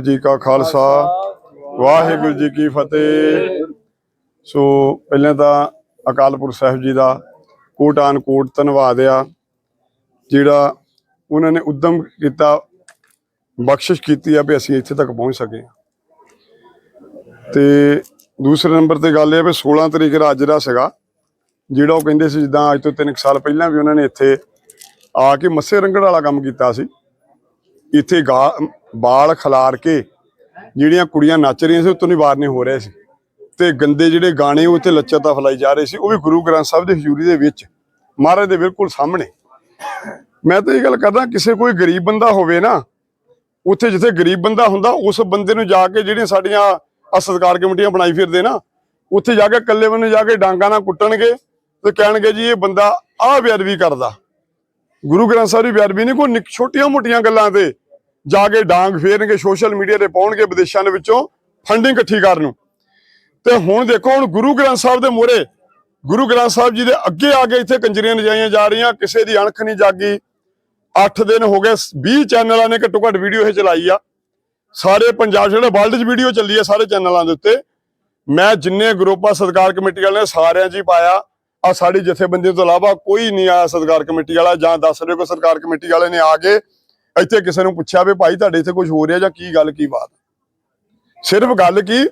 ਜੀ ਕਾ ਖਾਲਸਾ, ਵਾਹਿਗੁਰੂ ਜੀ ਕੀ ਫਤਿਹ। ਸੋ ਪਹਿਲਾਂ ਤਾਂ ਅਕਾਲ ਪੁਰਖ ਸਾਹਿਬ ਜੀ ਦਾ ਕੋਟਾਨ ਕੋਟ ਧੰਨਵਾਦ ਆ, ਜਿਹੜਾ ਉਹਨਾਂ ਨੇ ਉਦਮ ਕੀਤਾ, ਬਖਸ਼ਿਸ਼ ਕੀਤੀ ਆ ਵੀ ਅਸੀਂ ਇੱਥੇ ਤੱਕ ਪਹੁੰਚ ਸਕੇ। ਤੇ ਦੂਸਰੇ ਨੰਬਰ ਤੇ ਗੱਲ ਇਹ ਵੀ 16 ਤਰੀਕ ਦਾ ਅੱਜ ਦਾ ਸੀਗਾ, ਜਿਹੜਾ ਉਹ ਕਹਿੰਦੇ ਸੀ ਜਿੱਦਾਂ ਅੱਜ ਤੋਂ 3 ਸਾਲ ਪਹਿਲਾਂ ਵੀ ਉਹਨਾਂ ਨੇ ਇੱਥੇ ਆ ਕੇ ਮੱਸੇ ਰੰਗੜ ਵਾਲਾ ਕੰਮ ਕੀਤਾ ਸੀ। ਇੱਥੇ ਗਾ- ਬਾਲ ਖਿਲਾਰ ਕੇ ਜਿਹੜੀਆਂ ਕੁੜੀਆਂ ਨੱਚ ਰਹੀਆਂ ਸੀ ਉਤੋਂ ਨਿਵਾਰਨੇ ਹੋ ਰਹੇ ਸੀ। ਤੇ ਗੰਦੇ ਜਿਹੜੇ ਗਾਣੇ ਉਹ ਇੱਥੇ ਲੱਚਰਤਾ ਫਲਾਈ ਜਾ ਰਹੇ ਸੀ, ਉਹ ਵੀ ਗੁਰੂ ਗ੍ਰੰਥ ਸਾਹਿਬ ਦੀ ਹਜ਼ੂਰੀ ਦੇ ਵਿੱਚ, ਮਹਾਰਾਜ ਦੇ ਬਿਲਕੁਲ ਸਾਹਮਣੇ। ਮੈਂ ਤਾਂ ਇਹ ਗੱਲ ਕਰਦਾ, ਕਿਸੇ ਕੋਈ ਗਰੀਬ ਬੰਦਾ ਹੋਵੇ ਨਾ, ਉੱਥੇ ਜਿੱਥੇ ਗਰੀਬ ਬੰਦਾ ਹੁੰਦਾ, ਉਸ ਬੰਦੇ ਨੂੰ ਜਾ ਕੇ ਜਿਹੜੀਆਂ ਸਾਡੀਆਂ ਆ ਕਮੇਟੀਆਂ ਬਣਾਈ ਫਿਰਦੇ ਨਾ, ਉੱਥੇ ਜਾ ਕੇ ਇਕੱਲੇ ਬੰਦੇ ਜਾ ਕੇ ਡਾਂਗਾ ਨਾਲ ਕੁੱਟਣਗੇ ਤੇ ਕਹਿਣਗੇ ਜੀ, ਇਹ ਬੰਦਾ ਆਹ ਬੇਅਦਬੀ ਕਰਦਾ। ਗੁਰੂ ਗ੍ਰੰਥ ਸਾਹਿਬ ਦੀ ਬੇਅਦਬੀ ਨਹੀਂ, ਕੋਈ ਨਿੱਕ- ਛੋਟੀਆਂ-ਮੋਟੀਆਂ ਗੱਲਾਂ ਤੇ ਜਾ ਕੇ ਡਾਂਗ ਫੇਰਨਗੇ, ਸੋਸ਼ਲ ਮੀਡੀਆ ਤੇ ਪਾਉਣਗੇ ਵਿਦੇਸ਼ਾਂ ਦੇ ਵਿੱਚੋਂ ਫੰਡਿੰਗ ਇਕੱਠੀ ਕਰਨ ਨੂੰ। ਤੇ ਹੁਣ ਦੇਖੋ, ਹੁਣ ਗੁਰੂ ਗ੍ਰੰਥ ਸਾਹਿਬ ਦੇ ਮੋਹਰੇ, ਗੁਰੂ ਗ੍ਰੰਥ ਸਾਹਿਬ ਜੀ ਦੇ ਅੱਗੇ ਆ ਕੇ ਇੱਥੇ ਕੰਜਰੀਆਂ ਨਜਾਈਆਂ ਜਾ ਰਹੀਆਂ, ਕਿਸੇ ਦੀ ਅਣਖ ਨਹੀਂ ਜਾਗੀ। 8 ਦਿਨ ਹੋ ਗਏ 20 ਚੈਨਲਾਂ ਨੇ ਘੱਟੋ ਘੱਟ ਵੀਡੀਓ ਇਹ ਚਲਾਈ ਆ। ਸਾਰੇ ਪੰਜਾਬ ਜਿਹੜੇ ਵਰਲਡ 'ਚ ਵੀਡੀਓ ਚੱਲੀ ਆ, ਸਾਰੇ ਚੈਨਲਾਂ ਦੇ ਉੱਤੇ। ਮੈਂ ਜਿੰਨੇ ਗਰੁੱਪਾਂ ਸਤਕਾਰ ਕਮੇਟੀ ਵਾਲੇ ਨੇ ਸਾਰਿਆਂ 'ਚ ਹੀ ਪਾਇਆ। ਆ ਸਾਡੀ ਜਥੇਬੰਦੀ ਤੋਂ ਇਲਾਵਾ ਕੋਈ ਨਹੀਂ ਆਇਆ ਸਤਕਾਰ ਕਮੇਟੀ ਵਾਲਾ, ਜਾਂ ਦੱਸ ਰਿਹਾ ਕੋਈ ਸਰਕਾਰ ਕਮੇਟੀ ਵਾਲੇ ਨੇ ਆ ਕੇ ਇੱਥੇ ਕਿਸੇ ਨੂੰ ਪੁੱਛਿਆ ਵੀ ਭਾਈ ਤੁਹਾਡੇ ਇੱਥੇ ਕੁਝ ਹੋ ਰਿਹਾ ਜਾਂ ਕੀ ਗੱਲ, ਕੀ ਬਾਤ? ਸਿਰਫ ਗੱਲ ਕੀ,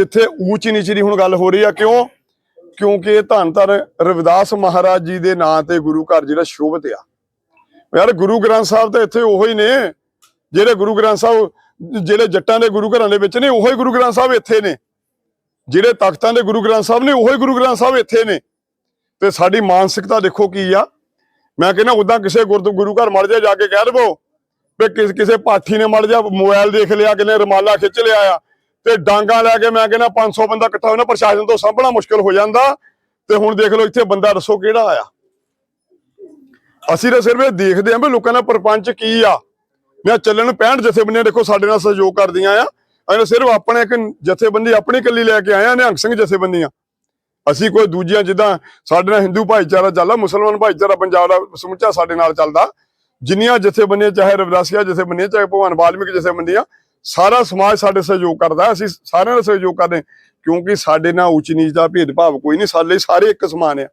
ਇੱਥੇ ਊਚ ਨੀਚ ਦੀ ਹੁਣ ਗੱਲ ਹੋ ਰਹੀ ਆ, ਕਿਉਂ? ਕਿਉਂਕਿ ਧੰਨ ਧੰਨ ਰਵਿਦਾਸ ਮਹਾਰਾਜ ਜੀ ਦੇ ਨਾਂ ਤੇ ਗੁਰੂ ਘਰ ਜਿਹੜਾ ਸ਼ੋਭਤ ਆ। ਯਾਰ ਗੁਰੂ ਗ੍ਰੰਥ ਸਾਹਿਬ ਤਾਂ ਇੱਥੇ ਉਹੋ ਹੀ ਨੇ, ਜਿਹੜੇ ਗੁਰੂ ਗ੍ਰੰਥ ਸਾਹਿਬ, ਜਿਹੜੇ ਜੱਟਾਂ ਦੇ ਗੁਰੂ ਘਰਾਂ ਦੇ ਵਿੱਚ ਨੇ, ਉਹੋ ਹੀ ਗੁਰੂ ਗ੍ਰੰਥ ਸਾਹਿਬ ਇੱਥੇ ਨੇ। ਜਿਹੜੇ ਤਖਤਾਂ ਦੇ ਗੁਰੂ ਗ੍ਰੰਥ ਸਾਹਿਬ ਨੇ, ਉਹੋ ਹੀ ਗੁਰੂ ਗ੍ਰੰਥ ਸਾਹਿਬ ਇੱਥੇ ਨੇ। ਤੇ ਸਾਡੀ ਮਾਨਸਿਕਤਾ ਦੇਖੋ ਕੀ ਆ ਮੈਂ ਕਹਿੰਦਾ ਉਦਾਂ ਕਿਸੇ ਗੁਰੂ ਘਰ ਮੜ ਜਾ ਜਾ ਕੇ ਕਹਿ ਦਵੋ ਵੀ ਕਿਸ, ਕਿਸੇ ਪਾਠੀ ਨੇ ਮੜ ਜਾ ਮੋਬਾਈਲ ਦੇਖ ਲਿਆ, ਕਿਨੇ ਰਮਾਲਾ ਖਿੱਚ ਲਿਆ ਆ। ਤੇ ਡਾਂਗਾ ਲੈ ਕੇ ਮੈਂ ਕਹਿੰਦਾ 500 ਬੰਦਾ ਇਕੱਠਾ ਹੋਣਾ ਪ੍ਰਸ਼ਾਸਨ ਤੋਂ ਸਾਂਭਣਾ ਮੁਸ਼ਕਲ ਹੋ ਜਾਂਦਾ। ਤੇ ਹੁਣ ਦੇਖ ਲਓ ਇੱਥੇ ਬੰਦਾ ਦੱਸੋ ਕਿਹੜਾ ਆਇਆ। ਅਸੀਂ ਤਾਂ ਸਿਰਫ ਇਹ ਦੇਖਦੇ ਆਂ ਵੀ ਲੋਕਾਂ ਦਾ ਪਰਪੰਚ ਕੀ ਆ। ਮੈਂ ਚੱਲਣ ਨੂੰ 65 ਜਥੇਬੰਦੀਆਂ ਦੇਖੋ ਸਾਡੇ ਨਾਲ ਸਹਿਯੋਗ ਕਰਦੀਆਂ ਆ। ਅਸੀਂ ਸਿਰਫ ਆਪਣੇ ਇੱਕ ਜਥੇਬੰਦੀ, ਆਪਣੀ ਇਕੱਲੀ ਲੈ ਕੇ ਆਏ ਆ, ਨਿਹੰਗ ਸਿੰਘ ਜਥੇਬੰਦੀਆਂ। ਅਸੀਂ ਕੋਈ ਦੂਜੀਆਂ ਜਿੱਦਾਂ ਸਾਡੇ ਨਾਲ ਹਿੰਦੂ ਭਾਈਚਾਰਾ ਚੱਲਦਾ ਮੁਸਲਮਾਨ ਭਾਈਚਾਰਾ ਪੰਜਾਬ ਦਾ ਸਮੁੱਚਾ ਸਾਡੇ ਨਾਲ ਚੱਲਦਾ। ਜਿੰਨੀਆਂ ਜਥੇਬੰਦੀਆਂ ਚਾਹੇ ਰਵਿਦਾਸੀਆ ਜਥੇਬੰਦੀਆਂ ਚਾਹੇ ਭਗਵਾਨ ਵਾਲਮੀਕ ਜਥੇਬੰਦੀਆਂ ਸਾਰਾ ਸਮਾਜ ਸਾਡੇ ਸਹਿਯੋਗ ਕਰਦਾ ਅਸੀਂ ਸਾਰਿਆਂ ਦਾ ਸਹਿਯੋਗ ਕਰਦੇ ਹਾਂ, ਕਿਉਂਕਿ ਸਾਡੇ ਨਾਲ ਉੱਚ ਨੀਚ ਦਾ ਭੇਦਭਾਵ ਕੋਈ ਨਹੀਂ ਸਾਡੇ ਲਈ ਸਾਰੇ ਇੱਕ ਸਮਾਨ ਆ।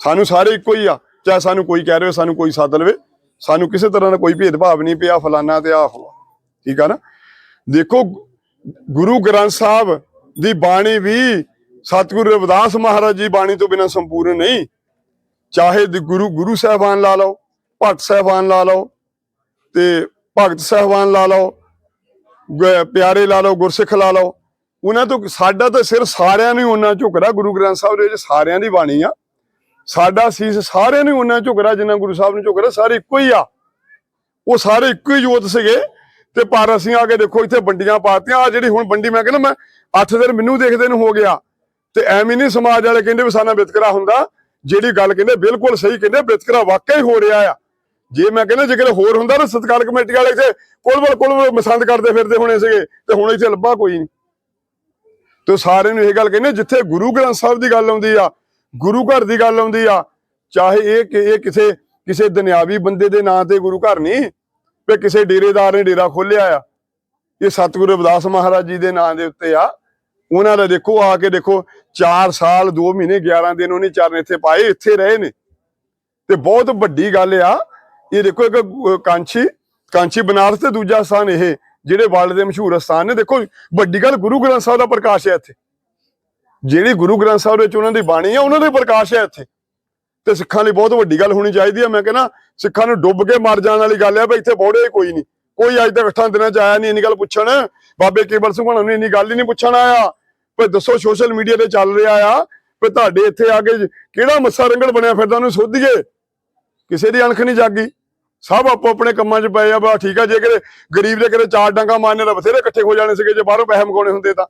ਸਾਨੂੰ ਸਾਰੇ ਇੱਕੋ ਹੀ ਆ ਚਾਹੇ ਸਾਨੂੰ ਕੋਈ ਕਹਿ ਰਿਹਾ ਸਾਨੂੰ ਕੋਈ ਸੱਦ ਲਵੇ ਸਾਨੂੰ ਕਿਸੇ ਤਰ੍ਹਾਂ ਦਾ ਕੋਈ ਭੇਦਭਾਵ ਨਹੀਂ ਪਿਆ ਫਲਾਨਾ ਤੇ ਆਹ ਹੋਆ ਠੀਕ ਆ ਨਾ? ਦੇਖੋ ਗੁਰੂ ਗ੍ਰੰਥ ਸਾਹਿਬ ਦੀ ਬਾਣੀ ਵੀ ਸਤਿਗੁਰੂ ਰਵਿਦਾਸ ਮਹਾਰਾਜ ਜੀ ਬਾਣੀ ਤੋਂ ਬਿਨਾਂ ਸੰਪੂਰਨ ਨਹੀਂ। ਚਾਹੇ ਗੁਰੂ ਗੁਰੂ ਸਾਹਿਬਾਨ ਲਾ ਲਓ, ਭਗਤ ਸਾਹਿਬਾਨ ਲਾ ਲਓ ਤੇ ਭਗਤ ਸਾਹਿਬਾਨ ਲਾ ਲਓ ਪਿਆਰੇ ਲਾ ਲਓ, ਗੁਰਸਿੱਖ ਲਾ ਲਓ, ਉਹਨਾਂ ਤੋਂ ਸਾਡਾ ਤਾਂ ਸਿਰ ਸਾਰਿਆਂ ਨੂੰ ਹੀ ਉਹਨਾਂ ਝੁਕਦਾ, ਗੁਰੂ ਗ੍ਰੰਥ ਸਾਹਿਬ ਦੇ ਵਿੱਚ ਸਾਰਿਆਂ ਦੀ ਬਾਣੀ ਆ। ਸਾਡਾ ਸੀਸ ਸਾਰਿਆਂ ਨੂੰ ਹੀ ਉਹਨਾਂ ਝੁਕਦਾ, ਜਿੰਨਾ ਗੁਰੂ ਸਾਹਿਬ ਨੂੰ ਝੁਕਦਾ, ਸਾਰੇ ਇੱਕੋ ਹੀ ਆ। ਉਹ ਸਾਰੇ ਇੱਕੋ ਹੀ ਜੋਤ ਸੀਗੇ ਤੇ ਪਰ ਅਸੀਂ ਆ ਕੇ ਦੇਖੋ, ਇੱਥੇ ਵੰਡੀਆਂ ਪਾਤੀਆਂ ਆ ਜਿਹੜੀ ਹੁਣ ਵੰਡੀ, ਮੈਂ ਕਹਿੰਦਾ ਮੈਂ 8 ਦਿਨ ਮੈਨੂੰ ਦੇਖਦੇ ਨੂੰ ਹੋ ਗਿਆ। ਤੇ ਐਵੇਂ ਨਹੀਂ ਸਮਾਜ ਵਾਲੇ ਕਹਿੰਦੇ ਵੀ ਸਾਨਾ ਵਿਤਕਰਾ ਹੁੰਦਾ, ਜਿਹੜੀ ਗੱਲ ਕਹਿੰਦੇ ਬਿਲਕੁਲ ਸਹੀ ਕਹਿੰਦੇ ਵਿਤਕਰਾ ਵਾਕਿਆ ਹੀ ਹੋ ਰਿਹਾ ਆ। ਜੇ ਮੈਂ ਕਹਿੰਦਾ ਜੇ ਕਿਤੇ ਹੋਰ ਹੁੰਦਾ ਨਾ ਸਤਕਾਰ ਕਮੇਟੀ ਵਾਲੇ ਇੱਥੇ ਕੋਲਵਲ ਕੋਲਵਲ ਮਸੰਦ ਕਰਦੇ ਫਿਰਦੇ ਹੋਣੇ ਸੀਗੇ, ਤੇ ਹੁਣ ਇੱਥੇ ਲੱਭਾ ਕੋਈ ਨਹੀਂ। ਤੇ ਸਾਰਿਆਂ ਨੂੰ ਇਹ ਗੱਲ ਕਹਿੰਦੇ, ਜਿੱਥੇ ਗੁਰੂ ਗ੍ਰੰਥ ਸਾਹਿਬ ਦੀ ਗੱਲ ਆਉਂਦੀ ਆ, ਗੁਰੂ ਘਰ ਦੀ ਗੱਲ ਆਉਂਦੀ ਆ, ਚਾਹੇ ਇਹ ਕਿ ਇਹ ਕਿਸੇ ਕਿਸੇ ਦੁਨਿਆਵੀ ਬੰਦੇ ਦੇ ਨਾਂ ਤੇ ਗੁਰੂ ਘਰ ਨਹੀਂ, ਵੀ ਕਿਸੇ ਡੇਰੇਦਾਰ ਨੇ ਡੇਰਾ ਖੋਲਿਆ ਆ। ਇਹ ਸਤਿਗੁਰੂ ਰਵਿਦਾਸ ਮਹਾਰਾਜ ਜੀ ਦੇ ਨਾਂ ਦੇ ਉੱਤੇ ਆ। ਉਹਨਾਂ ਦਾ ਦੇਖੋ ਆ ਕੇ ਦੇਖੋ 4 ਸਾਲ 2 ਮਹੀਨੇ 11 ਦਿਨ ਉਹਨੇ ਚਰਨ ਇੱਥੇ ਪਾਏ ਇੱਥੇ ਰਹੇ ਨੇ। ਤੇ ਬਹੁਤ ਵੱਡੀ ਗੱਲ ਆ ਇਹ ਦੇਖੋ ਇੱਕ ਅਹ, ਕਾਂਚੀ ਕਾਂਚੀ ਬਨਾਰਸ ਤੇ ਦੂਜਾ ਸਥਾਨ ਇਹ ਜਿਹੜੇ ਵਰਲਡ ਦੇ ਮਸ਼ਹੂਰ ਸਥਾਨ ਨੇ। ਦੇਖੋ ਵੱਡੀ ਗੱਲ ਗੁਰੂ ਗ੍ਰੰਥ ਸਾਹਿਬ ਦਾ ਪ੍ਰਕਾਸ਼ ਹੈ ਇੱਥੇ। ਜਿਹੜੀ ਗੁਰੂ ਗ੍ਰੰਥ ਸਾਹਿਬ ਵਿੱਚ ਉਹਨਾਂ ਦੀ ਬਾਣੀ ਆ ਉਹਨਾਂ ਦਾ ਪ੍ਰਕਾਸ਼ ਹੈ ਇੱਥੇ। ਤੇ ਸਿੱਖਾਂ ਲਈ ਬਹੁਤ ਵੱਡੀ ਗੱਲ ਹੋਣੀ ਚਾਹੀਦੀ ਹੈ ਮੈਂ ਕਹਿੰਦਾ ਸਿੱਖਾਂ ਨੂੰ ਡੁੱਬ ਕੇ ਮਰ ਜਾਣ ਵਾਲੀ ਗੱਲ ਹੈ ਵੀ ਇੱਥੇ ਬੋੜੇ ਕੋਈ ਨਹੀਂ। ਕੋਈ ਅੱਜ ਤੱਕ ਅੱਠਾਂ ਦਿਨਾਂ ਚ ਆਇਆ ਨਹੀਂ ਇੰਨੀ ਗੱਲ ਪੁੱਛਣ। ਬਾਬੇ ਕੇਵਲ ਸਿੰਘ ਹੁਣਾਂ ਨੂੰ ਇੰਨੀ ਗੱਲ ਹੀ ਨਹੀਂ ਪੁੱਛਣ ਆਇਆ। ਵੀ ਦੱਸੋ ਸੋਸ਼ਲ ਮੀਡੀਆ ਤੇ ਚੱਲ ਰਿਹਾ ਆ, ਵੀ ਤੁਹਾਡੇ ਇੱਥੇ ਆ ਕੇ ਕਿਹੜਾ ਮੱਸਾ ਰੰਗੜ ਬਣਿਆ ਫਿਰਦਾ ਉਹਨੂੰ ਸੋਧੀਏ। ਕਿਸੇ ਦੀ ਅਣਖ ਨਹੀਂ ਜਾਗੀ। ਸਭ ਆਪੋ ਆਪਣੇ ਕੰਮਾਂ 'ਚ ਪਏ ਆ ਬਾ ਠੀਕ ਆ, ਜੇ ਕਿਤੇ ਗਰੀਬ ਦੇ ਕਿਤੇ ਚਾਰ ਡੰਗਾ ਮਾਰਨੇ ਦਾ ਬਥੇਰੇ ਇਕੱਠੇ ਹੋ ਜਾਣੇ ਸੀਗੇ, ਜੇ ਬਾਹਰੋਂ ਪੈਸੇ ਮਗਾਉਣੇ ਹੁੰਦੇ ਤਾਂ।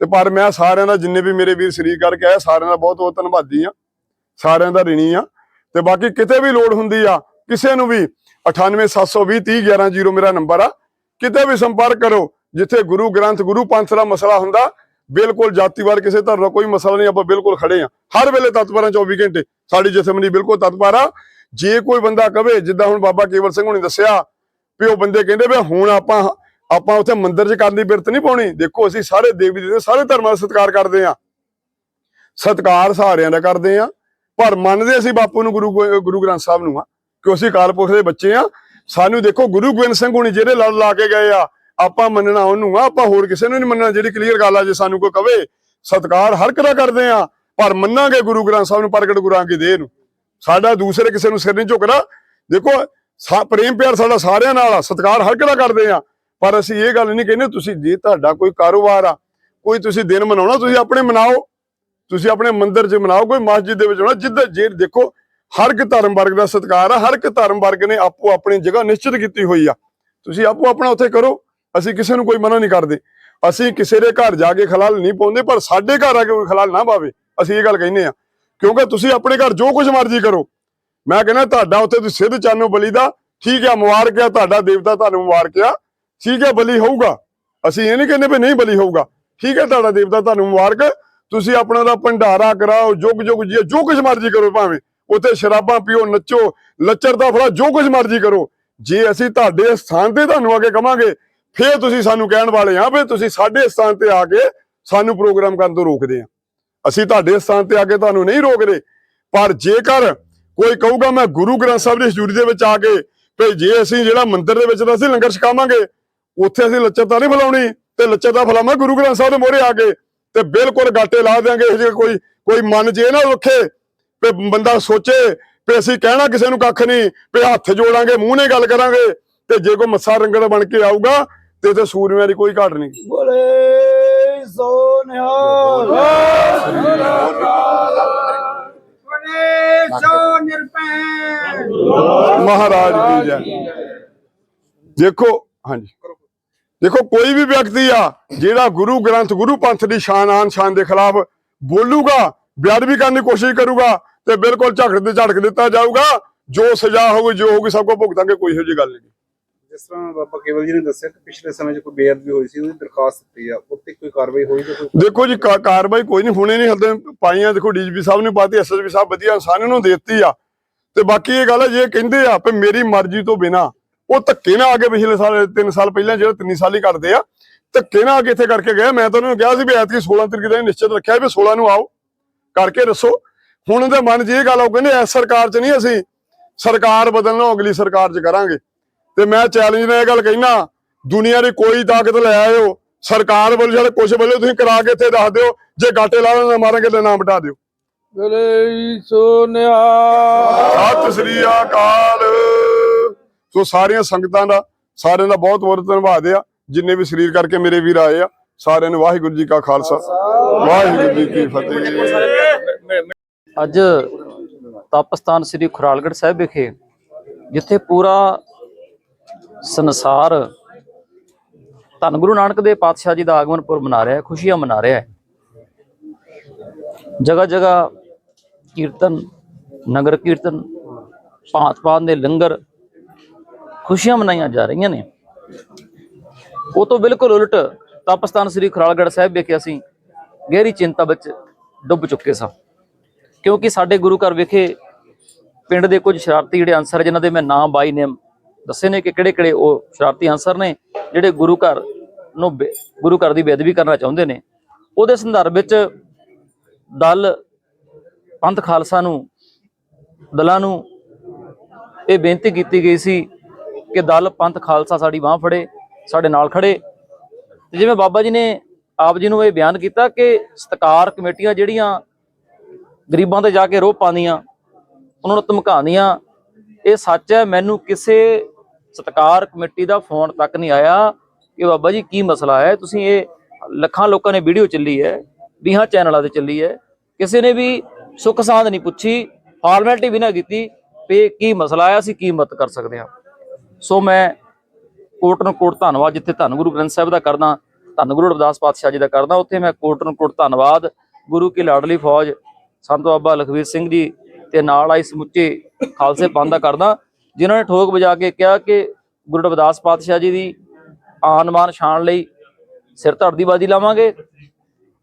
ਤੇ ਪਰ ਮੈਂ ਸਾਰਿਆਂ ਦਾ, ਜਿੰਨੇ ਵੀ ਮੇਰੇ ਵੀਰ ਸ਼ਰੀਕ ਕਰਕੇ ਆਏ, ਸਾਰਿਆਂ ਦਾ ਬਹੁਤ ਬਹੁਤ ਧੰਨਵਾਦੀ ਆ। ਸਾਰਿਆਂ ਦਾ ਰਿਣੀ ਆ। ਤੇ ਬਾਕੀ ਕਿਤੇ ਵੀ ਲੋੜ ਹੁੰਦੀ ਆ, ਕਿਸੇ ਨੂੰ ਵੀ 98720 3011 ਮੇਰਾ ਨੰਬਰ ਆ। ਕਿਤੇ ਵੀ ਸੰਪਰਕ ਕਰੋ, ਜਿੱਥੇ ਗੁਰੂ ਗ੍ਰੰਥ, ਗੁਰੂ ਪੰਥ ਦਾ ਮਸਲਾ ਹੁੰਦਾ ਬਿਲਕੁਲ ਜਾਤੀਵਾਦ ਕਿਸੇ ਧਰਮ ਦਾ ਕੋਈ ਮਸਲਾ ਨਹੀਂ, ਆਪਾਂ ਬਿਲਕੁਲ ਖੜੇ ਆ ਹਰ ਵੇਲੇ ਤਤਪਰਾਂ 24 ਘੰਟੇ। ਸਾਡੀ ਜਥੇਬੰਦੀ ਬਿਲਕੁਲ ਤਤਪਰ ਆ ਜੇ ਕੋਈ ਬੰਦਾ ਕਵੇ, ਜਿੱਦਾਂ ਹੁਣ ਬਾਬਾ ਕੇਵਲ ਸਿੰਘ ਹੁਣੀ ਦੱਸਿਆ ਵੀ ਉਹ ਬੰਦੇ ਕਹਿੰਦੇ ਵੀ ਹੁਣ ਆਪਾਂ ਆਪਾਂ ਉੱਥੇ ਮੰਦਿਰ 'ਚ ਕਰਨ ਦੀ ਬਿਰਤ ਨਹੀਂ ਪਾਉਣੀ। ਦੇਖੋ, ਅਸੀਂ ਸਾਰੇ ਦੇਵੀ ਦੇ ਸਾਰੇ ਧਰਮਾਂ ਦਾ ਸਤਿਕਾਰ ਕਰਦੇ ਆ ਸਤਿਕਾਰ ਸਾਰਿਆਂ ਦਾ ਕਰਦੇ ਆ ਪਰ ਮੰਨਦੇ ਅਸੀਂ ਬਾਪੂ ਨੂੰ, ਗੁਰੂ ਗੋ- ਗੁਰੂ ਗ੍ਰੰਥ ਸਾਹਿਬ ਨੂੰ ਆ। ਕਿ ਅਸੀਂ ਅਕਾਲ ਪੁਰਖ ਦੇ ਬੱਚੇ ਆ ਸਾਨੂੰ ਦੇਖੋ, ਗੁਰੂ ਗੋਬਿੰਦ ਸਿੰਘ ਹੁਣੀ ਜਿਹੜੇ ਲੜ ਲਾ ਕੇ ਗਏ ਆ ਆਪਾਂ ਮੰਨਣਾ ਉਹਨੂੰ ਆ, ਆਪਾਂ ਹੋਰ ਕਿਸੇ ਨੂੰ ਨਹੀਂ ਮੰਨਣਾ ਜਿਹੜੀ ਕਲੀਅਰ ਗੱਲ ਆ, ਜੇ ਸਾਨੂੰ ਕੋਈ ਕਵੇ, ਸਤਿਕਾਰ ਹਰ ਇੱਕ ਕਰਦੇ ਆ, ਪਰ ਮੰਨਾਂਗੇ ਗੁਰੂ ਗ੍ਰੰਥ ਸਾਹਿਬ ਨੂੰ, ਪ੍ਰਗਟ ਗੁਰਾਂ ਕੀ ਦੇਹ ਨੂੰ। ਸਾਡਾ ਦੂਸਰੇ ਕਿਸੇ ਨੂੰ ਸਿਰ ਨਹੀਂ ਝੁਕਦਾ। ਦੇਖੋ ਪ੍ਰੇਮ ਪਿਆਰ ਸਾਡਾ ਸਾਰਿਆਂ ਨਾਲ ਆ, ਸਤਿਕਾਰ ਹਰ ਇੱਕ ਦਾ ਕਰਦੇ ਆ। ਪਰ ਅਸੀਂ ਇਹ ਗੱਲ ਨਹੀਂ ਕਹਿੰਦੇ, ਤੁਸੀਂ ਜੇ ਤੁਹਾਡਾ ਕੋਈ ਕਾਰੋਬਾਰ ਆ, ਕੋਈ ਤੁਸੀਂ ਦਿਨ ਮਨਾਉਣਾ, ਤੁਸੀਂ ਆਪਣੇ ਮਨਾਓ। ਤੁਸੀਂ ਆਪਣੇ ਮੰਦਿਰ 'ਚ ਮਨਾਓ, ਕੋਈ ਮਸਜਿਦ ਦੇ ਵਿੱਚ ਹੋਣਾ ਜਿੱਦਾਂ ਜੇ ਦੇਖੋ, ਹਰ ਇੱਕ ਧਰਮ ਵਰਗ ਦਾ ਸਤਿਕਾਰ ਆ, ਹਰ ਇੱਕ ਧਰਮ ਵਰਗ ਨੇ ਆਪੋ ਆਪਣੀ ਜਗ੍ਹਾ ਨਿਸ਼ਚਿਤ ਕੀਤੀ ਹੋਈ ਆ। ਤੁਸੀਂ ਆਪੋ ਆਪਣਾ ਉੱਥੇ ਕਰੋ। ਅਸੀਂ ਕਿਸੇ ਨੂੰ ਕੋਈ ਮਨਾ ਨਹੀਂ ਕਰਦੇ। ਅਸੀਂ ਕਿਸੇ ਦੇ ਘਰ ਜਾ ਕੇ ਖਲਾਲ ਨਹੀਂ ਪਾਉਂਦੇ, ਪਰ ਸਾਡੇ ਘਰ ਆ ਕੇ ਕੋਈ ਖਲਾਲ ਨਾ ਪਾਵੇ। ਅਸੀਂ ਇਹ ਗੱਲ ਕਹਿੰਦੇ ਆ ਕਿਉਂਕਿ ਤੁਸੀਂ ਆਪਣੇ ਘਰ ਜੋ ਕੁਝ ਮਰਜ਼ੀ ਕਰੋ। ਮੈਂ ਕਹਿੰਦਾ ਤੁਹਾਡਾ ਉੱਥੇ ਤੁਸੀਂ ਸਿੱਧ ਚਾਨੋ ਬਲੀ ਦਾ ਠੀਕ ਆ, ਮੁਬਾਰਕ ਆ, ਤੁਹਾਡਾ ਦੇਵਤਾ ਤੁਹਾਨੂੰ ਮੁਬਾਰਕ ਆ। ਠੀਕ ਹੈ ਬਲੀ ਹੋਊਗਾ। ਅਸੀਂ ਇਹ ਨਹੀਂ ਕਹਿੰਦੇ ਵੀ ਨਹੀਂ ਬਲੀ ਹੋਊਗਾ। ਠੀਕ ਹੈ ਤੁਹਾਡਾ ਦੇਵਤਾ ਤੁਹਾਨੂੰ ਮੁਬਾਰਕ। ਤੁਸੀਂ ਆਪਣਾ ਦਾ ਭੰਡਾਰਾ ਕਰਾਓ, ਜੁਗ ਜੁਗ ਜੀ ਜੋ ਕੁਝ ਮਰਜ਼ੀ ਕਰੋ ਭਾਵੇਂ। ਉੱਥੇ ਸ਼ਰਾਬਾਂ ਪੀਓ, ਨੱਚੋ, ਲੱਚਰ ਦਾ ਫੜਾ, ਜੋ ਕੁਝ ਮਰਜ਼ੀ ਕਰੋ। ਜੇ ਅਸੀਂ ਤੁਹਾਡੇ ਸਥਾਨ ਤੇ ਤੁਹਾਨੂੰ ਆ ਕੇ ਕਵਾਂਗੇ ਫੇਰ ਤੁਸੀਂ ਸਾਨੂੰ ਕਹਿਣ ਵਾਲੇ ਆ ਵੀ ਤੁਸੀਂ ਸਾਡੇ ਸਥਾਨ ਤੇ ਆ ਕੇ ਸਾਨੂੰ ਪ੍ਰੋਗਰਾਮ ਕਰਨ ਤੋਂ ਰੋਕਦੇ ਆ। ਅਸੀਂ ਤੁਹਾਡੇ ਸਥਾਨ ਤੇ ਆ ਕੇ ਤੁਹਾਨੂੰ ਨਹੀਂ ਰੋਕਦੇ। ਪਰ ਜੇਕਰ ਕੋਈ ਕਹੂਗਾ, ਮੈਂ ਗੁਰੂ ਗ੍ਰੰਥ ਸਾਹਿਬ ਦੀ ਹਜ਼ੂਰੀ ਦੇ ਵਿੱਚ ਆ ਕੇ ਵੀ ਜੇ ਅਸੀਂ ਜਿਹੜਾ ਮੰਦਿਰ ਦੇ ਵਿੱਚ ਤਾਂ ਅਸੀਂ ਲੰਗਰ ਛਕਾਵਾਂਗੇ, ਉੱਥੇ ਅਸੀਂ ਲੱਚਰਤਾ ਨਹੀਂ ਫਲਾਉਣੀ ਤੇ ਲੱਚਰਤਾ ਫਲਾਵਾਂ ਗੁਰੂ ਗ੍ਰੰਥ ਸਾਹਿਬ ਦੇ ਮੋਹਰੇ ਆ ਕੇ ਤੇ ਬਿਲਕੁਲ ਗਾਟੇ ਲਾ ਦਿਆਂਗੇ, ਇਹ ਜੇ ਕੋਈ ਕੋਈ ਮਨ ਜੇ ਨਾ ਰੱਖੇ ਵੀ ਬੰਦਾ ਸੋਚੇ ਵੀ ਅਸੀਂ ਕਹਿਣਾ ਕਿਸੇ ਨੂੰ ਕੱਖ ਨਹੀਂ, ਵੀ ਹੱਥ ਜੋੜਾਂਗੇ, ਮੂੰਹ ਨੇ ਗੱਲ ਕਰਾਂਗੇ ਤੇ ਜੇ ਕੋਈ ਮੱਸਾ ਰੰਗੜ ਬਣ ਕੇ ਆਊਗਾ ਤੇ ਤੇ ਸੂਰਮਿਆਂ ਦੀ ਕੋਈ ਘਾਟ ਨਹੀਂ। ਬੋਲੇ ਸੋ ਨਿਹਾਲ। ਬੋਲੇ ਸੋ ਨਿਰਪੈ ਮਹਾਰਾਜ ਦੀ ਜੈ। ਦੇਖੋ ਹਾਂਜੀ। ਦੇਖੋ ਕੋਈ ਵੀ ਵਿਅਕਤੀ ਆ ਜਿਹੜਾ ਗੁਰੂ ਗ੍ਰੰਥ ਗੁਰੂ ਪੰਥ ਦੀ ਸ਼ਾਨ ਆਨ ਸ਼ਾਨ ਦੇ ਖਿਲਾਫ ਬੋਲੂਗਾ ਬੇਅਦਬੀ ਕਰਨ ਦੀ ਕੋਸ਼ਿਸ਼ ਕਰੂਗਾ ਤੇ ਬਿਲਕੁਲ ਝੜਕ ਦੇ ਝੜਕ ਦਿੱਤਾ ਜਾਊਗਾ ਜੋ ਸਜ਼ਾ ਹੋਊਗੀ ਜੋ ਹੋਊਗੀ ਸਭ ਕੋ ਭੁਗਤਾਂਗੇ ਕੋਈ ਇਹੋ ਜਿਹੀ ਗੱਲ ਨਹੀਂ। ਜਿਸ ਤਰ੍ਹਾਂ ਬਾਬਾ ਕੇਵਲ ਜੀ ਨੇ ਦੱਸਿਆ ਕਿ ਪਿਛਲੇ ਸਮੇਂ 'ਚ ਕੋਈ ਬੇਅਦਬੀ ਹੋਈ ਸੀ, ਉਹਦੀ ਦਰਖਾਸਤ ਦਿੱਤੀ ਆ, ਉੱਤੇ ਕੋਈ ਕਾਰਵਾਈ ਹੋਈ ਜਾਂ ਕੋਈ ਦੇਖੋ ਜੀ, ਕਾ- ਕਾਰਵਾਈ ਕੋਈ ਨਹੀਂ, ਹੁਣੇ ਨਹੀਂ ਹੱਦੇ ਪਾਈਆਂ, ਦੇਖੋ ਡੀਜੀਪੀ ਸਾਹਿਬ ਨੇ ਪਾਤੀ, ਐਸਐਸਪੀ ਸਾਹਿਬ ਵਧੀਆ ਇਨਸਾਨ ਨੂੰ ਦੇਤੀ ਆ। ਤੇ ਬਾਕੀ ਇਹ ਗੱਲ ਹੈ ਜੇ ਕਹਿੰਦੇ ਆ ਵੀ ਮੇਰੀ ਮਰਜ਼ੀ ਤੋਂ ਬਿਨਾ, ਉਹ ਧੱਕੇ ਨਾਲ ਆ ਕੇ ਪਿਛਲੇ ਸਾਲ 3 ਸਾਲ ਪਹਿਲਾਂ ਜਿਹੜਾ 3 ਸਾਲ ਹੀ ਕਰਦੇ ਆ, ਧੱਕੇ ਨਾਲ ਆ ਕੇ ਇੱਥੇ ਕਰਕੇ ਗਏ। ਮੈਂ ਤਾਂ ਉਹਨਾਂ ਨੂੰ ਕਿਹਾ ਸੀ ਵੀ ਐਤਕੀ 16 ਤਰੀਕ ਦਾ ਨਿਸ਼ਚਿਤ ਰੱਖਿਆ ਵੀ 16 ਨੂੰ ਆਓ, ਕਰਕੇ ਦੱਸੋ। ਹੁਣ ਉਹਦੇ ਮਨ 'ਚ ਇਹ ਗੱਲ ਆ ਕਹਿੰਦੇ ਐਸ ਸਰਕਾਰ 'ਚ ਨਹੀਂ ਅਸੀਂ, ਸਰਕਾਰ ਬਦਲਣਾ ਅਗਲੀ ਸਰਕਾਰ 'ਚ ਕਰਾਂਗੇ। ਤੇ ਮੈਂ ਚੈਲੰਜ ਨਾਲ ਇਹ ਗੱਲ ਕਹਿਣਾ ਦੁਨੀਆ ਦੀ ਕੋਈ ਤਾਕਤ ਲੈ ਆਇਓ ਸਰਕਾਰ ਵੱਲੋਂ ਜਿਹੜੇ ਕੁਝ ਵੱਲੋਂ ਤੁਸੀਂ ਕਰਾ ਕੇ ਇੱਥੇ ਦੱਸ ਦਿਓ ਜੇ ਗਾਟੇ ਲਾ ਲੈਣਾ ਮਾਰਾਂਗੇ ਤੇ ਨਾਮ ਹਟਾ ਦਿਓ। ਬੋਲੇ ਸੋ ਨਿਹਾਲ ਸਤਿ ਸ੍ਰੀ ਅਕਾਲ। ਸੋ ਸਾਰੀਆਂ ਸੰਗਤਾਂ ਦਾ ਸਾਰਿਆਂ ਦਾ ਬਹੁਤ ਬਹੁਤ ਧੰਨਵਾਦ ਆ ਜਿੰਨੇ ਵੀ ਸਰੀਰ ਕਰਕੇ ਮੇਰੇ ਵੀਰ ਆਏ ਆ ਸਾਰਿਆਂ ਨੂੰ ਵਾਹਿਗੁਰੂ ਜੀ ਕਾ ਖਾਲਸਾ। ਵਾਹਿਗੁਰੂ ਜੀ ਕੀ ਫਤਿਹ। ਅੱਜ ਤਪਸਥਾਨ ਸ੍ਰੀ ਖੁਰਾਲਗੜ੍ਹ ਸਾਹਿਬ ਵਿਖੇ ਜਿੱਥੇ ਪੂਰਾ ਸੰਸਾਰ ਧੰਨ ਗੁਰੂ ਨਾਨਕ ਦੇਵ ਪਾਤਸ਼ਾਹ ਜੀ ਦਾ ਆਗਮਨ ਪੁਰਬ ਮਨਾ ਰਿਹਾ ਹੈ, ਖੁਸ਼ੀਆਂ ਮਨਾ ਰਿਹਾ ਹੈ। ਜਗ੍ਹਾ ਜਗ੍ਹਾ ਕੀਰਤਨ, ਨਗਰ ਕੀਰਤਨ, ਭਾਂਤ ਭਾਂਤ ਦੇ ਲੰਗਰ ਖੁਸ਼ੀਆਂ ਮਨਾਈਆਂ ਜਾ ਰਹੀਆਂ ਨੇ। ਉਹ ਤੋਂ ਬਿਲਕੁਲ ਉਲਟ ਤਪਸਥਾਨ ਸ੍ਰੀ ਖੁਰਾਲਗੜ੍ਹ ਸਾਹਿਬ ਵਿਖੇ ਅਸੀਂ ਗਹਿਰੀ ਚਿੰਤਾ ਵਿੱਚ ਡੁੱਬ ਚੁੱਕੇ ਸਾਂ। ਕਿਉਂਕਿ ਸਾਡੇ ਗੁਰੂ ਘਰ ਵਿਖੇ ਪਿੰਡ ਦੇ ਕੁਝ ਸ਼ਰਾਰਤੀ ਜਿਹੜੇ ਅਨਸਰ ਜਿਨ੍ਹਾਂ ਦੇ ਮੈਂ ਨਾਮ ਬਾਈ ਨੇਮ ਦੱਸੇ ਨੇ ਕਿ ਕਿਹੜੇ ਕਿਹੜੇ ਉਹ ਸ਼ਰਾਰਤੀ ਅਨਸਰ ਨੇ, ਜਿਹੜੇ ਗੁਰੂ ਘਰ ਨੂੰ ਬੇ- ਗੁਰੂ ਘਰ ਦੀ ਬੇਅਦਬੀ ਕਰਨਾ ਚਾਹੁੰਦੇ ਨੇ। ਉਹਦੇ ਸੰਦਰਭ ਵਿੱਚ ਦਲ ਪੰਥ ਖਾਲਸਾ ਨੂੰ, ਦਲਾਂ ਨੂੰ ਇਹ ਬੇਨਤੀ ਕੀਤੀ ਗਈ ਸੀ ਕਿ ਦਲ ਪੰਥ ਖਾਲਸਾ ਸਾਡੀ ਬਾਹ ਫੜੇ, ਸਾਡੇ ਨਾਲ ਖੜੇ। ਤੇ ਜਿਵੇਂ ਬਾਬਾ ਜੀ ਨੇ ਆਪ ਜੀ ਨੂੰ ਇਹ ਬਿਆਨ ਕੀਤਾ ਕਿ ਸਤਕਾਰ ਕਮੇਟੀਆਂ ਜਿਹੜੀਆਂ ਗਰੀਬਾਂ ਤੇ ਜਾ ਕੇ ਰੋਹ ਪਾਉਂਦੀਆਂ, ਉਹਨਾਂ ਨੂੰ ਧਮਕਾਉਂਦੀਆਂ, ਇਹ ਸੱਚ ਹੈ, ਮੈਨੂੰ ਕਿਸੇ ਸਤਕਾਰ ਕਮੇਟੀ ਦਾ ਫੋਨ ਤੱਕ ਨਹੀਂ ਆਇਆ ਕਿ ਬਾਬਾ ਜੀ ਕੀ ਮਸਲਾ ਹੈ? ਤੁਸੀਂ ਇਹ ਲੱਖਾਂ ਲੋਕਾਂ ਨੇ ਵੀਡੀਓ ਚੱਲੀ ਹੈ 20 ਚੈਨਲਾਂ ਤੇ ਚੱਲੀ ਹੈ। ਕਿਸੇ ਨੇ ਵੀ ਸੁੱਖ ਸਾਂਦ ਨਹੀਂ ਪੁੱਛੀ, ਫਾਰਮੈਲਿਟੀ ਵੀ ਨਾ ਕੀਤੀ ਵੀ ਕੀ ਮਸਲਾ ਹੈ, ਅਸੀਂ ਕੀ ਮਦਦ ਕਰ ਸਕਦੇ ਹਾਂ। ਸੋ ਮੈਂ ਕੋਟ ਨੂੰ ਕੋਟ ਧੰਨਵਾਦ, ਜਿੱਥੇ ਧੰਨ ਗੁਰੂ ਗ੍ਰੰਥ ਸਾਹਿਬ ਦਾ ਕਰਦਾ, ਧੰਨ ਗੁਰੂ ਰਵਿਦਾਸ ਪਾਤਸ਼ਾਹ ਜੀ ਦਾ ਕਰਦਾ, ਉੱਥੇ ਮੈਂ ਕੋਟ ਨੂੰ ਕੋਟ ਧੰਨਵਾਦ। ਗੁਰੂ ਕੀ ਲਾਡਲੀ ਫੌਜ, ਸੰਤ ਬਾਬਾ ਲਖਵੀਰ ਸਿੰਘ ਜੀ ਤੇ ਨਾਲ ਆਈ ਸਮੁੱਚੇ ਖਾਲਸੇ ਪੰਥ ਦਾ ਕਰਦਾ। ਜਿਨ੍ਹਾਂ ਨੇ ਠੋਕ ਵਜਾ ਕੇ ਕਿਹਾ ਕਿ ਗੁਰੂ ਰਵਿਦਾਸ ਪਾਤਸ਼ਾਹ ਜੀ ਦੀ ਆਨ ਮਾਨ ਸ਼ਾਨ ਲਈ ਸਿਰ ਧੜ ਦੀ ਬਾਜੀ ਲਾਵਾਂਗੇ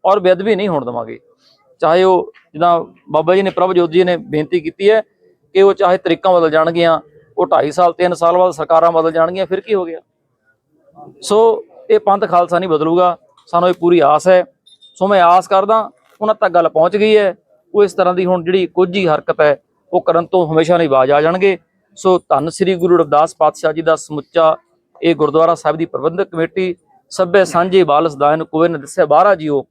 ਔਰ ਬੇਅਦਬੀ ਨਹੀਂ ਹੋਣ ਦੇਵਾਂਗੇ। ਚਾਹੇ ਉਹ ਜਿੱਦਾਂ ਬਾਬਾ ਜੀ ਨੇ ਪ੍ਰਭਜੋਤ ਜੀ ਨੇ ਬੇਨਤੀ ਕੀਤੀ ਹੈ ਕਿ ਉਹ ਚਾਹੇ ਤਰੀਕਾਂ ਬਦਲ ਜਾਣਗੀਆਂ, ਉਹ 2.5 ਸਾਲ 3 ਸਾਲ ਬਾਅਦ ਸਰਕਾਰਾਂ ਬਦਲ ਜਾਣਗੀਆਂ, ਫਿਰ ਕੀ ਹੋ ਗਿਆ? ਸੋ ਇਹ ਪੰਥ ਖਾਲਸਾ ਨਹੀਂ ਬਦਲੂਗਾ। ਸਾਨੂੰ ਇਹ ਪੂਰੀ ਆਸ ਹੈ। ਸੋ ਮੈਂ ਆਸ ਕਰਦਾ ਉਹਨਾਂ ਤੱਕ ਗੱਲ ਪਹੁੰਚ ਗਈ ਹੈ। ਉਹ ਇਸ ਤਰ੍ਹਾਂ ਦੀ ਹੁਣ ਜਿਹੜੀ ਕੁਝ ਹੀ ਹਰਕਤ ਹੈ, ਉਹ ਕਰਨ ਤੋਂ ਹਮੇਸ਼ਾ ਨਹੀਂ ਬਾਜ ਆ ਜਾਣਗੇ। ਸੋ ਧੰਨ ਸ੍ਰੀ ਗੁਰੂ ਰਵਿਦਾਸ ਪਾਤਸ਼ਾਹ ਜੀ ਦਾ ਸਮੁੱਚਾ ਇਹ ਗੁਰਦੁਆਰਾ ਸਾਹਿਬ ਦੀ ਪ੍ਰਬੰਧਕ ਕਮੇਟੀ ਸਭੇ ਸਾਂਝੇ ਬਾਲਸਦਾਨ ਦਾਇਨ ਨੇ ਦੱਸਿਆ, ਬਾਹਰਾ ਜੀਓ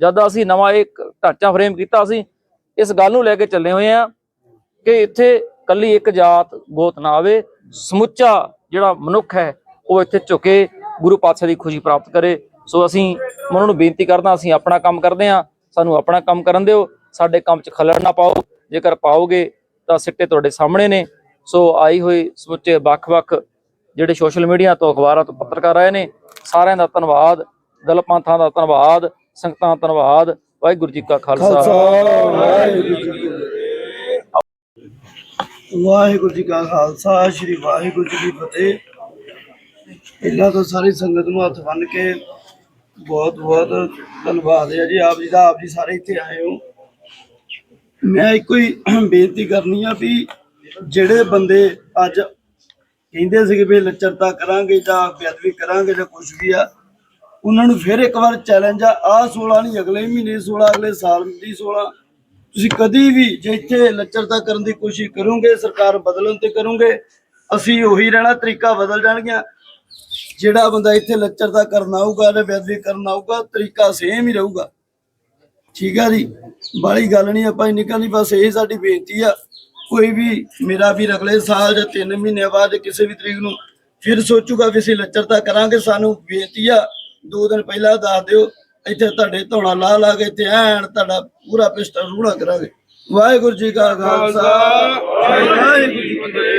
ਜਦ ਅਸੀਂ ਨਵਾਂ ਇੱਕ ਢਾਂਚਾ ਫਰੇਮ ਕੀਤਾ ਸੀ, ਇਸ ਗੱਲ ਨੂੰ ਲੈ ਕੇ ਚੱਲੇ ਹੋਏ ਆ ਕਿ ਇੱਥੇ ਕੱਲੀ ਇੱਕ ਜਾਤ ਗੋਤ ਨਾ ਆਵੇ, ਸਮੁੱਚਾ ਜਿਹੜਾ ਮਨੁੱਖ ਹੈ, ਉਹ ਇੱਥੇ ਝੁਕੇ, ਗੁਰੂ ਪਾਤਸ਼ਾਹ ਦੀ ਖੁਸ਼ੀ ਪ੍ਰਾਪਤ ਕਰੇ। ਸੋ ਅਸੀਂ ਉਹਨਾਂ ਨੂੰ ਬੇਨਤੀ ਕਰਦਾ, ਅਸੀਂ ਆਪਣਾ ਕੰਮ ਕਰਦੇ ਆ ਸਾਨੂੰ ਆਪਣਾ ਕੰਮ ਕਰਨ ਦਿਓ, ਸਾਡੇ ਕੰਮ 'ਚ ਖਲੜ ਨਾ ਪਾਓ, ਜੇਕਰ ਪਾਓਗੇ ਤਾਂ ਸਿੱਟੇ ਤੁਹਾਡੇ ਸਾਹਮਣੇ ਨੇ। ਸੋ ਆਈ ਹੋਈ ਸਮੁੱਚੇ ਵੱਖ-ਵੱਖ ਜਿਹੜੇ ਸੋਸ਼ਲ ਮੀਡੀਆ ਤੋਂ ਅਖਬਾਰਾਂ ਤੋਂ ਪੱਤਰਕਾਰ ਆਏ ਨੇ, ਸਾਰਿਆਂ ਦਾ ਧੰਨਵਾਦ ਦਲ ਪੰਥਾਂ ਦਾ ਧੰਨਵਾਦ, ਸੰਗਤਾਂ ਦਾ ਧੰਨਵਾਦ, ਵਾਹਿਗੁਰੂ ਜੀ ਕਾ ਖਾਲਸਾ। ਵਾਹਿਗੁਰੂ ਜੀ ਕਾ ਖਾਲਸਾ, ਸ੍ਰੀ ਵਾਹਿਗੁਰੂ ਜੀ ਕੀ ਫਤਿਹ। ਪਹਿਲਾਂ ਤੋਂ ਸਾਰੀ ਸੰਗਤ ਨੂੰ ਹੱਥ ਬੰਨ ਕੇ ਬਹੁਤ ਬਹੁਤ ਧੰਨਵਾਦ ਹੈ ਜੀ। ਆਪ ਜੀ ਦਾ, ਆਪ ਜੀ ਸਾਰੇ ਇੱਥੇ ਆਏ ਹੋ। ਮੈਂ ਇੱਕੋ ਹੀ ਬੇਨਤੀ ਕਰਨੀ ਆ ਵੀ ਜਿਹੜੇ ਬੰਦੇ ਅੱਜ ਕਹਿੰਦੇ ਸੀਗੇ ਵੀ ਲੱਚਰਤਾ ਕਰਾਂਗੇ ਜਾਂ ਬੇਅਦਬੀ ਕਰਾਂਗੇ ਜਾਂ ਕੁਝ ਵੀ ਆ, ਉਹਨਾਂ ਨੂੰ ਫਿਰ ਇੱਕ ਵਾਰ ਚੈਲੰਜ ਆ ਆ 16 ਨਹੀਂ, ਅਗਲੇ ਮਹੀਨੇ 16 ਅਗਲੇ ਸਾਲ ਦੀ 16 ਤੁਸੀਂ ਕਦੀ ਵੀ ਜੇ ਲੱਚਰਤਾ ਕਰਨ ਦੀ ਕੋਸ਼ਿਸ਼ ਕਰੋਗੇ, ਸਰਕਾਰ ਬਦਲਣ ਤੇ ਕਰੋਗੇ, ਅਸੀਂ ਉਹੀ ਰਹਿਣਾ, ਤਰੀਕਾ ਬਦਲ ਜਾਣਗੀਆਂ। ਜਿਹੜਾ ਬੰਦਾ ਇੱਥੇ ਲੱਚਰਤਾ ਕਰਨ ਆਊਗਾ ਤੇ ਬੇਅਦਬੀ ਕਰਨ ਆਊਗਾ, ਤਰੀਕਾ ਸੇਮ ਹੀ ਰਹੂਗਾ। ਠੀਕ ਆ ਜੀ? ਬਾਲੀ ਗੱਲ ਨਹੀਂ, ਆਪਾਂ ਇੰਨੀ ਕਹਿੰਦੀ ਬਸ ਇਹ ਸਾਡੀ ਬੇਨਤੀ ਆ। ਕੋਈ ਵੀ ਮੇਰਾ ਵੀ ਅਗਲੇ ਸਾਲ ਜਾਂ 3 ਮਹੀਨੇ ਬਾਅਦ ਕਿਸੇ ਵੀ ਤਰੀਕ ਨੂੰ ਫਿਰ ਸੋਚੂਗਾ ਵੀ ਅਸੀਂ ਲੱਚਰਤਾ ਕਰਾਂਗੇ ਸਾਨੂੰ ਬੇਨਤੀ ਆ ਦੋ ਦਿਨ ਪਹਿਲਾਂ ਦੱਸ ਦਿਓ ਇੱਥੇ ਤੁਹਾਡੇ ਧੌਣਾ ਲਾ ਲਾ ਕੇ ਇੱਥੇ ਐਨ ਤੁਹਾਡਾ ਪੂਰਾ ਪਿਸਟਲ ਰੂੜਾ ਕਰਾਂਗੇ। ਵਾਹਿਗੁਰੂ ਜੀ ਕਾ ਖਾਲਸਾ ਵਾਹਿਗੁਰੂ ਜੀ ਕੀ ਫਤਿਹ।